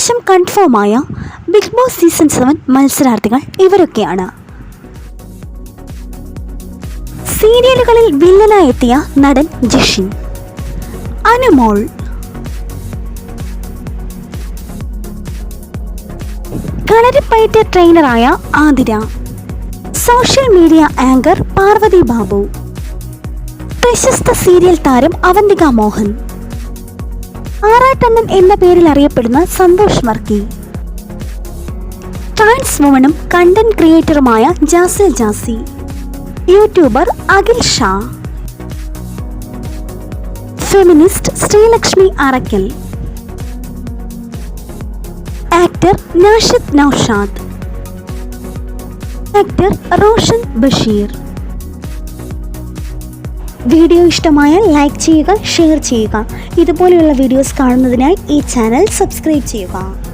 ഏകദേശം കൺഫേമായ big boss season seven മത്സരാർത്ഥികൾ ഇവരൊക്കെയാണ്. സീരിയലുകളിൽ വില്ലനായെത്തിയ നടൻ Jishin Anumol Kalaripayattu ട്രെയിനറായ Athira social media anchor Parvathy Babu പ്രശസ്ത സീരിയൽ താരം അവന്തിക മോഹൻ ആറാട്ടണ്ണൻ എന്ന പേരിൽ അറിയപ്പെടുന്ന സന്തോഷ് മർക്കി ട്രാൻസ് വുമണും content ക്രിയേറ്ററുമായ Jasil Jasi. YouTuber Akhil Sha. Feminist Sreelakshmi Arakkal. Actor Nashid Naushad. Actor Roshan Basheer. Video ഇഷ്ടമായാൽ ലൈക്ക് ചെയ്യുക ഷെയർ ചെയ്യുക. ഇതുപോലെയുള്ള വീഡിയോസ് കാണുന്നതിനായി ഈ ചാനൽ സബ്സ്ക്രൈബ് ചെയ്യുക.